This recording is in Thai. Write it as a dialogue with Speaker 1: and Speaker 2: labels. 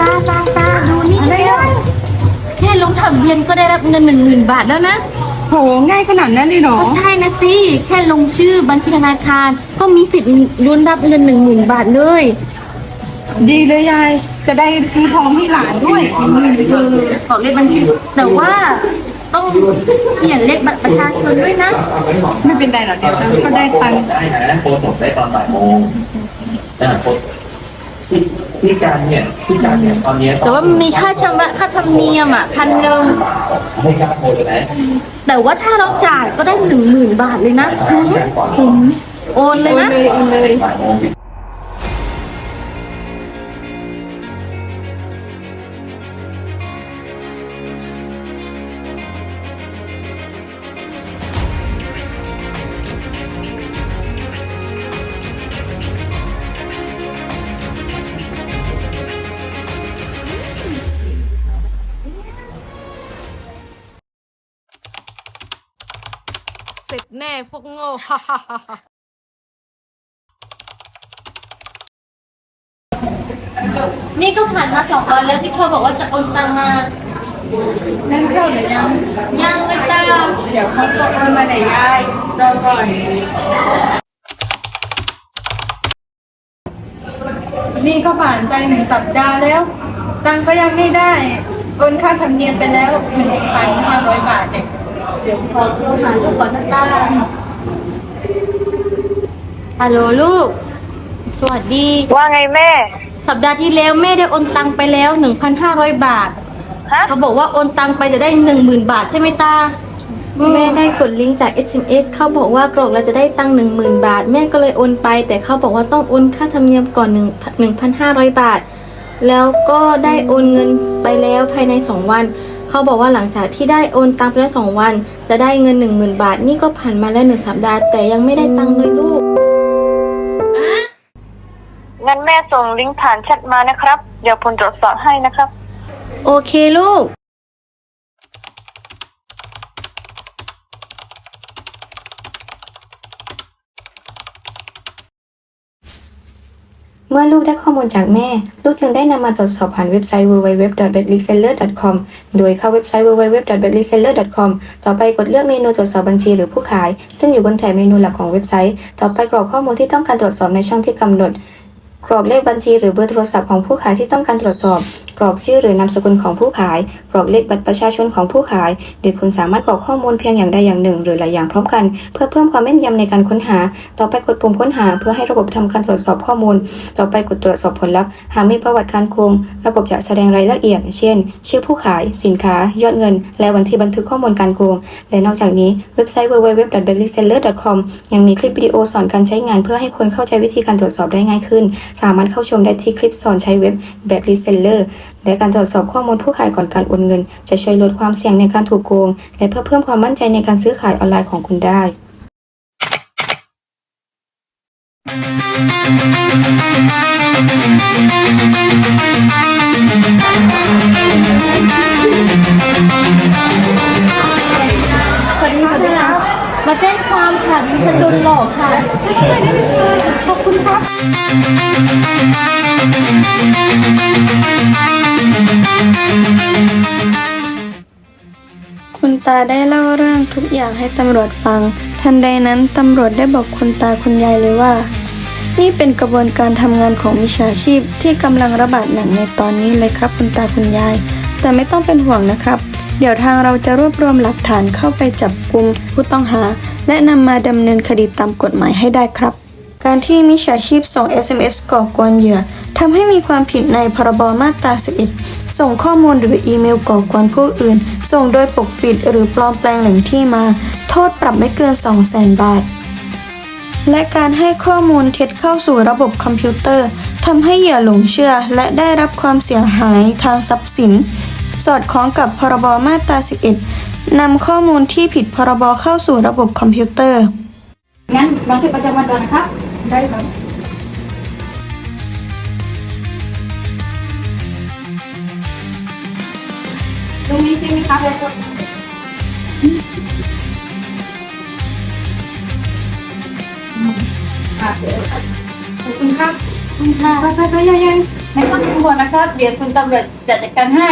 Speaker 1: ตาตาตาดูนี่เร็แค่ลงถังเวียนก็ได้รับเงินหนึ่งหมื่นบาทแล้วนะ
Speaker 2: หง่ายขนาดนั้นเลยเหรอ
Speaker 1: ก็ใช่นะสิแค่ลงชื่อบัญชีธนาคาร ก็มีสิทธิ์ลุ้นรับเงินหนึ่งหมื่นบาทเลย
Speaker 2: ดีเลยยาย จะได้ซื้อทองให้หลานด้วย
Speaker 1: ขอเลขบัญชีแต่ว่าต้องเขียนเลขบัตรประชาชนด้วยนะ
Speaker 2: ไม่เป็นไรหรอกเดี๋ยวตังก็ได้ตังค์
Speaker 3: ได้นะโพสต์ผมได้ตอนบ่ายโมงอ่าโพส ต์ที่ที่การเนี่ยที่การเนี่ยตอนเนี้ย
Speaker 1: แต่ว่ามันมีค่าชำระค่าธรรมเนียมอะพันหนึ่ง
Speaker 3: ให้การโพสต์เลยนะ
Speaker 1: แต่ว่าถ้าเราจ่ายก็ได้หนึ่งหมื่นบาทเลยนะคุ้มคุ้มโอนเลย
Speaker 2: โอน
Speaker 1: นะ
Speaker 2: เลยโอนเลย
Speaker 4: พวกโง่ฮ่าฮ่าฮ่าฮ่า
Speaker 1: นี่ก็ผ่านมาสองวันแล้วที่เขาบอกว่าจะโอนตังมา
Speaker 2: นั่นเข้าหรือยัง
Speaker 1: ยังเลยตา
Speaker 2: เดี๋ยวเขาจะเอามาไหนยายรอก่อน นี่ก็ผ่านไปหนึ่งสัปดาห์แล้ว ตังก็ยังไม่ได้ โอนค่าธรรมเนียมไปแล้วหนึ่งพันห้าร้อยบาทเนี่ย
Speaker 1: เดี๋ยวขอโทรหาลูกก่อนนะตาฮัลโหลลูก สวัสดี
Speaker 5: ว่าไงแม่
Speaker 1: สัปดาห์ที่แล้วแม่ได้โอนตังไปแล้ว1,500บาท
Speaker 5: ฮะ
Speaker 1: เขาบอกว่าโอนตังไปจะได้10,000บาทใช่ไหมตา แม่ได้กดลิงก์จาก SMS เขาบอกว่ากรอกเราจะได้ตังค์10,000 บาท แม่ก็เลยโอนไป แต่เขาบอกว่าต้องโอนค่าธรรมเนียมก่อน1 1,500 บาท แล้วก็ได้โอนเงินไปแล้วภายใน 2 วัน เขาบอกว่าหลังจากที่ได้โอนตังไปแล้ว2วัน จะได้เงิน 10,000 บาท นี่ก็ผ่านมาแล้ว1สัปดาห์แต่ยังไม่ได้ตังค์เลยลูก
Speaker 5: งั้นแม่ส่งลิงก์ผ่านแชทมานะครับ เดี๋ยวผมตรวจสอบให้นะครับ
Speaker 1: โอเคลูก
Speaker 6: เมื่อลูกได้ข้อมูลจากแม่ ลูกจึงได้นำมาตรวจสอบผ่านเว็บไซต์ www.betliseller.com โดยเข้าเว็บไซต์ www.betliseller.com ต่อไปกดเลือกเมนูตรวจสอบบัญชีหรือผู้ขาย ซึ่งอยู่บนแถบเมนูหลักของเว็บไซต์ ต่อไปกรอกข้อมูลที่ต้องการตรวจสอบในช่องที่กำหนด กรอกเลขบัญชีหรือเบอร์โทรศัพท์ของผู้ขายที่ต้องการตรวจสอบ กรอกชื่อหรือนามสกุลของผู้ขาย กรอกเลขบัตรประชาชนของผู้ขาย โดยคุณสามารถกรอกข้อมูลเพียงอย่างใดอย่างหนึ่ง หรือหลายอย่างพร้อมกัน เพื่อเพิ่มความแม่นยำในการค้นหา ต่อไปกดปุ่มค้นหา เพื่อให้ระบบทำการตรวจสอบข้อมูล ต่อไปกดตรวจสอบผลลัพธ์ หากมีประวัติการโกงระบบจะแสดงรายละเอียด เช่น ชื่อผู้ขาย สินค้า ยอดเงิน และวันที่บันทึกข้อมูลการโกง และนอกจากนี้เว็บไซต์ www.bankseller.com ยังมีคลิปวิดีโอสอนการใช้งานเพื่อให้คนเข้าใจวิธีการตรวจสอบได้ง่ายขึ้น สามารถเข้าชมได้ที่คลิปสอนใช้เว็บ b a c k l i s t Seller และการตรวจสอบข้อมูลผู้ขายก่อนการโอนเงิน จะช่วยลดความเสี่ยงในการถูกโกง และเพื่อเพิ่มความมั่นใจในการซื้อขายออนไลน์ของคุณได้
Speaker 1: สวัสดีค่ะมาแจ้งความค่ะดิฉันโดนหลอกค่ะใช่ได้เลยค่ะขอบคุณครับ
Speaker 7: คุณตาได้เล่าเรื่องทุกอย่างให้ตำรวจฟัง ทันใดนั้นตำรวจได้บอกคุณตาคุณยายเลยว่า นี่เป็นกระบวนการทำงานของมิจฉาชีพที่กำลังระบาดหนักในตอนนี้เลยครับคุณตาคุณยาย แต่ไม่ต้องเป็นห่วงนะครับเดี๋ยวทางเราจะรวบรวมหลักฐานเข้าไปจับกลุมผู้ต้องหา และนำมาดำเนินคดีตามกฎหมายให้ได้ครับ การที่มิจฉาชีพส่ง SMS ก่อกวนเหยื่อทำให้มีความผิดในพรบมาตรา11ส่งข้อมูลหรืออีเมลก่อกวนผู้อื่น ส่งโดยปกปิดหรือปลอมแปลงแหล่งที่มา โทษปรับไม่เกิน 200,000 บาท และการให้ข้อมูลเท็จเข้าสู่ระบบคอมพิวเตอร์ทำให้เหยื่อหลงเชื่อและได้รับความเสียหายทางทรัพย์สิน สอดคล้องกับพรบมาตรา11 นำข้อมูลที่ผิดพรบเข้าสู่ระบบคอมพิวเตอร์
Speaker 1: งั้นลองเช็คประจำวันก่อนนะครับ
Speaker 2: ได้ครับ
Speaker 1: ตรงนี้ใช่ไหมคะขอบคุณครับ ขอบคุณค่ะไปไปไปยังยังไม่ต้องกังวลนะครับ เดี๋ยวคุณตำรวจจัดการให้